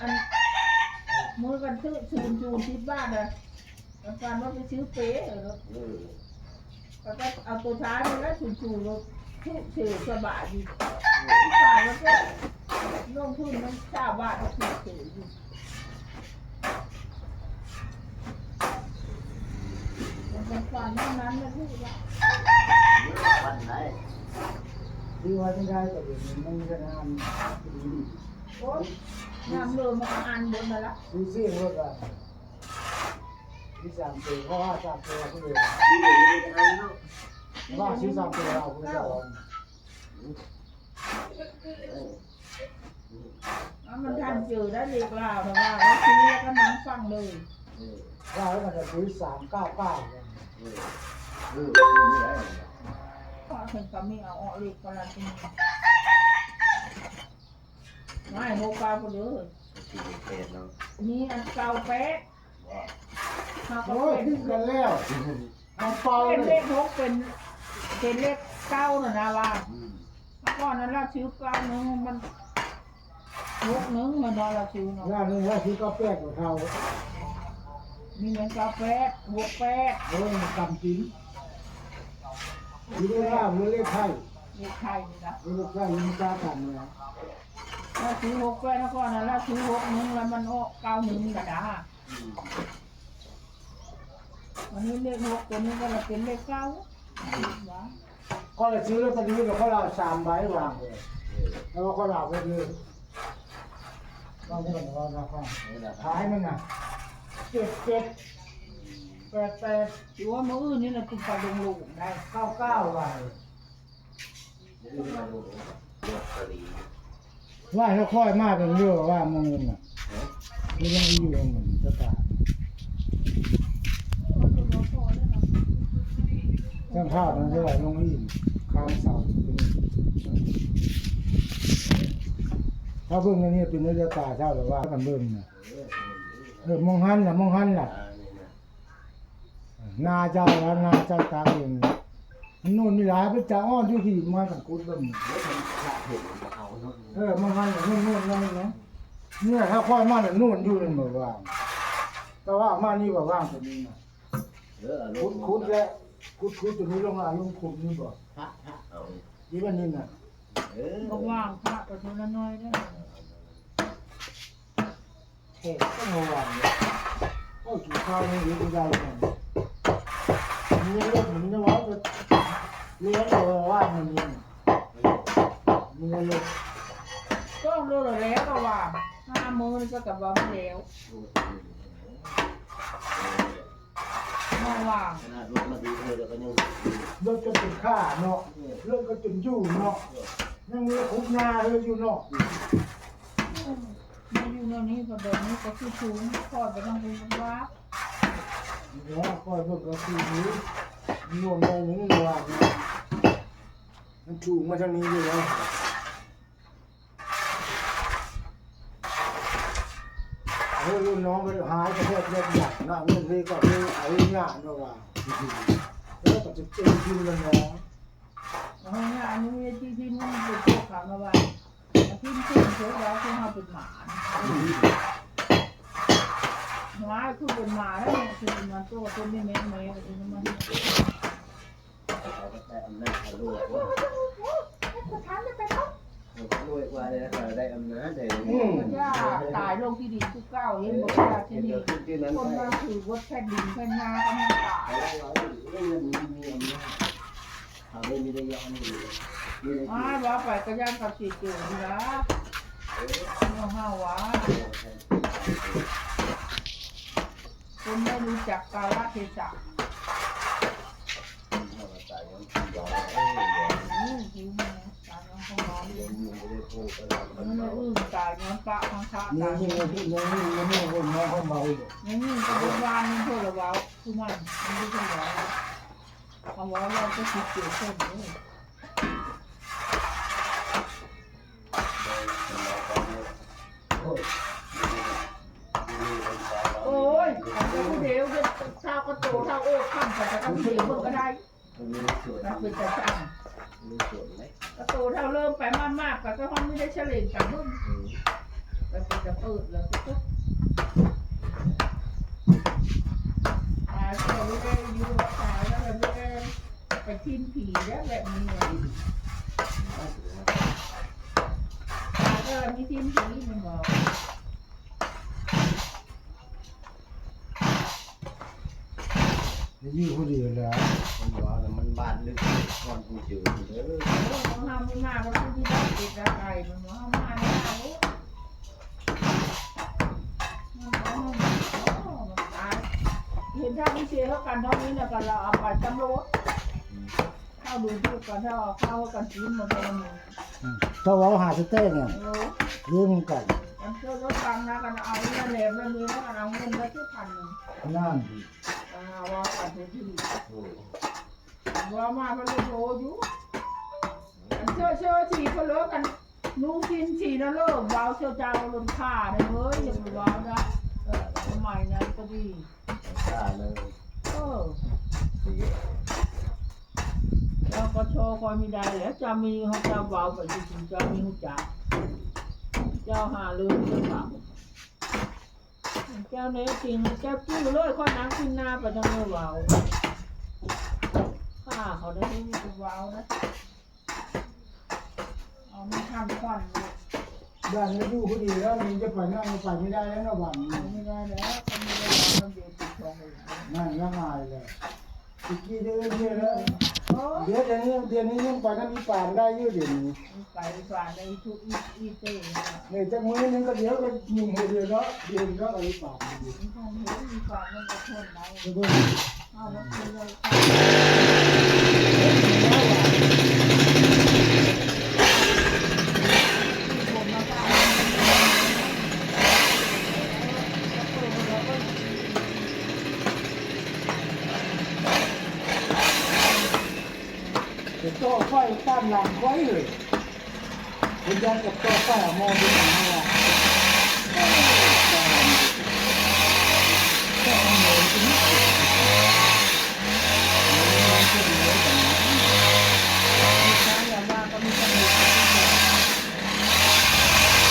อันมือกันซื้อชูนจูนที่บ้านเลยแล้วการว่าไปซื้อเป๊ะเออเออแล้วก็เอาตัวท้ายมาแล้วชูนจูนแล้วทุกเสือสบายดีฝ่ายแล้วก็ลงทุนมันชาวบ้านก็ถือเสืออยู่มันเป็นความเท่านั้นนะพี่ว่าวันไหนที่ว่าที่ได้ก็เป็นมันจะงานดีโอ้ย น้ำเรือมาอ่านบนมาละดีซี่เวิร์กอะที่สามตัวเพราะว่าสามตัวก็เลยที่อยู่ในอันเนาะว่าชื่อสามตัวเราคุณจะลองเออเอามันทันเจอได้เรียกล่าวแต่ว่าแล้วทีนี้ก็นั่งฟังเลยเออว่าแล้วมันจะซื้อสามเก้าเก้าเออเออที่นี่ไอ้พอถึงก็มีเอาออกเรียกกันละทีนี้ ไม่โมกาคนเดียวเลยที่เป็นเนาะนี่อันเก่าแป๊ะเขาก็โอ้ยเป็นขึ้นกันแล้วเอาเป่าเป็นเลเลยขหกเป็นเป็นเลขเก้าน่ะนะว่าอืมเมื่อก่อนนั้นเราซื้อเก้านึงมันหกนึงมันนอนเราซื้อเนาะหน้านี่ว่าชื่อก็แป้งของเขามีเงินเก้าแป๊ะหกแป๊ะโอ้ยกำจิ้นยี่ห้อมือเลขไทยเลขไทยนี่นะเลขไทยยิงจ้ากันเนี่ย เราซื้อหกแป๊ะก่อนนั้นเราซื้อหกนึงแล้วมันออกเก้าหนึ่งกระดาวันนี้เลขหกตัวนี้ก็เลยเป็นเลขเก้าว้าก็เลยซื้อลอตเตอรี่กับเขาเราสามใบวางเลยแล้วก็เราไปเลยเราไม่ต้องรอนะครันี่แหละขายมันน่ะเจ็ดเจ็ดแปดแปดถือว่ามืออื่นนี่นะคุณไปลงลูกได้เก้าเก้าใบนี่มาเลือกตรี ว่าถ้าค่อยมากเป็นเรื่องว่ามึงน่ะเนาะมันยังอยู่เหมือนจะตายข้างข้าวมันจะไหลลงอีกข้างเสาถ้าเบิ่งอันนี้เป็นเรื่องตาเจ้าหรือว่ากันเบิ่งน่ะเออมองหันน่ะมองหันน่ะอ่านี่นะนาเจ้าแล้วนาเจ้าตาเอง มันนู่นมีหลายพระเจ้าอ้อนที่ขี่มากับกุดเบิ่งเดี๋ยวผมขาดเห็นเอาเนาะเออมองหันน่ะนู่นนู่นนั่นนะเนี่ยถ้าค่อยมาน่ะนู่นอยู่นั่นบ่ว่างแต่ว่ามานี่แบ่ว่างตัวนี้นะเออคุดคุดแล้วคุดคุดตัวนี้ลงมาลงคุดนี่บ่พระพระเอายี่วันนี้น่ะเออก็ว่างพระไปทีละน้อยด้วยโอ้ก็มาว่างเลยโอ้กินข้าวนี่อยู่ได้กันนี่รื่องมันจะว่าจะ เลี้ยงเอาว่ามันนี่มีอะไรก็รู้แล้วก็ว่าห้ามือนี่ก็กลับว่าไม่แล้วม่ว่าขนาดรถมาดีเธอแล้วก็ยังรถก็เป็นข้าเนาะรถก็จนอยู่เนาะยังมีคุกหน้าเลยอยู่เนาะไม่อยู่ในาะนี้ก็เดินนี้ก็คือชูงพอดไปต้องเป็นว่าเดี๋ยวคอยเบิ่งก็คือนี้นวมไปนี่เลยว่า มันจูงมาทางนี้อยู่แล้วเฮ้ยรุ่นน้องก็หายประเทศเล็กหนักนะเรื่องนเลยก็เลยเอาหน้าเนาะว่าแล้วก็จะเต็มที่แล้วน้องเพราะงั้นอันนี้ที่ที่มันเป็นตัวขาวมาว่าที่ที่เชื่อแล้วคือเขาเป็นหมาหมาคือเป็นหมาแล้วคือเป็นมันตัวตัวไม่แม่แม่ก็คือมัน เขาก็ได้อำนาจเขาด้วยว่าเขาด้วยว่าได้เขาได้อำนาจได้ย่าตายลงที่ดินคือเก้าเห็นบอกว่าที่นี่ที่นั้นคนไปมาถือวัดแผ่นดินแผ่นนาก็ไม่ตายเขาเรื่องนี้มีอำนาจเขาไม่มีได้ยอมมีมีได้มาว่าไปก็ย่านกับสีเกิดนะเอาห้าวะคนไม่รู้จักกาลเทศะ อืมหิวแม่ตายน้องเขานอนอยู่มันไม่อึ้งตายย้อนปะทางพระนี่ตายนี่นี่นี่นี่นี่คนน้องเขาเมาอยู่ยังยิ่งกระบวนการมันเพื่อระเบาคือมันมันไม่ใช่หรอเอาไว้เราจะคิดเกี่ยวกับนี้โอ้ยอันนี้ผู้เดียวจะเท่าก็โตเท่าโอ้ข้ามไปแต่ก็ผู้เดียวมันก็ได้ มันเป็นแต่สั่งก็โตเท่าเริ่มไปมากๆแต่ก็มันไม่ได้เฉลี่ยกันมึงแล้วก็จะเปิดแล้วก็ปุ๊บตาเสียไม่ได้อยู่กับตาแล้วก็ไม่ได้ไปทิ้งผีแล้วแบบนี้เลยตาก็มีทิ้งผีมันบอก อยู่คนเดียวแล้วคนว่าแล้วมันบานลึกก่อนกูเจอเด้อโอ้มันทำไม่มาแล้วที่ได้ติดอะไรมันว่ามาแล้วมันบอกมันตายเห็นถ้าไม่เชื่อเขากันเท่านี้นะกันเราเอาไปตำรวจเข้าดูที่กันถ้าเข้ากันจิ้มมาตรงนี้ถ้าว้าหาสเต้เนี่ยเรื่องกันมันเชื่อรถฟังนะกันเอาเงินแหลมแล้วมีแล้วกันเอาเงินมาที่พันหนึ่งนั่น ว่ากันที่ที่ว่ามาเพนเลยโทรอยู่อันเชื่อเชื่อทีเขาเลิกกันนูกินทีนะเลิกวาเชื่อจ้าลนค่าเลยเฮ้ยอย่าไปวาวนะเออสมัยนั้นก็ดีตาเลยเออเราก็โชว์คอยมีได้แล้วจะมีเขาจะวาไปจริงๆจะมีหุ่จักเจ้าหาลืมหรือเปล่า เจ้าเนี้จริงเจ้าจิ้วเลยข้อน้ำขึ้นหน้าไปทางเมื่อวาวข้าเขาได้ที่วาวนะเอาไม่ทำควันเลยบ้านนี้อยู่คนเดียวแล้วมันจะไปนั่งไปไม่ได้แล้วนะวันนี้ไม่ได้แล้วก็ไม่ได้วางมันเดียวติดทองเลยนั่นยังไงเลย อีกทีเดือนเนี่ยแล้วเดี๋ยวเดือนนี้เดี๋ยวนี้ยังไปนั่นมีป่านได้อยู่เดี๋ยวนี้ไปฝ่าในทุกอีอีเต้เนี่ยจะมือนึงก็เดี๋ยวก็ยิงหัวเดียวแล้วเดียวก็อะไรป่านอยู่มีความเห็นมีความมันก็ทนได้แล้วก็เอาแล้วคือเราผมมาบ้าน เดี๋ยวโต้ ค่อยตั้งหลังไว้เลยคุณยันกับโต้ค่อยมองดูหนังว่าช้างอย่ามาก็มีความเห็น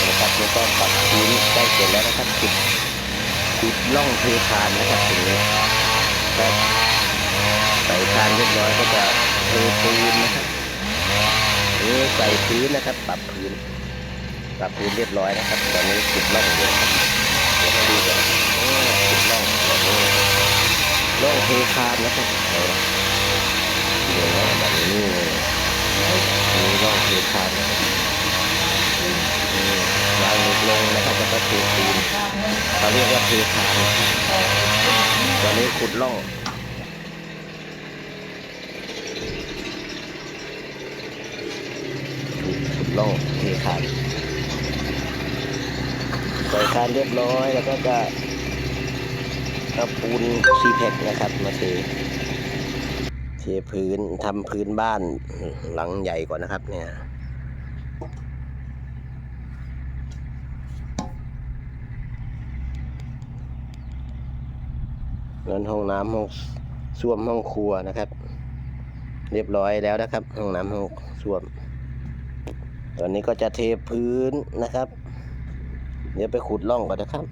นะครับแล้วก็ปรับพื้นใกล้เสร็จแล้วนะครับจุดจุดล่องเทคานนะครับตรงนี้ก็ใส่คานเรียบร้อยก็จะเทปูนนะครับ นี่ใส่พื้นนะครับ ปรับพื้น ปรับพื้นเรียบร้อยนะครับ ตอนนี้จุดล่องเลยครับเดี๋ยวมาดูกันโอ้จุดล่องแบบนี้ล่องเทคานนะครับเอาละเดี๋ยวแบบนี้นี่ล่องเทคานนะครับวางเหล็กลงนะครับแล้วก็เทปูนเขาเรียกว่าเทคานตอนนี้ขุดล่องขุด ล่องเทคานใส่คานเรียบร้อยแล้วก็จะเอาปูนซีเพ็กนะครับมาเทเทพื้นทำพื้นบ้านหลังใหญ่กว่านะครับเนี่ยนั้นห้องน้ำห้องส้วมห้องครัวนะครับ เรียบร้อยแล้วนะครับ ห้องน้ำห้องส้วม ตอนนี้ก็จะเทพื้นนะครับ เดี๋ยวไปขุดร่องก่อนนะครับ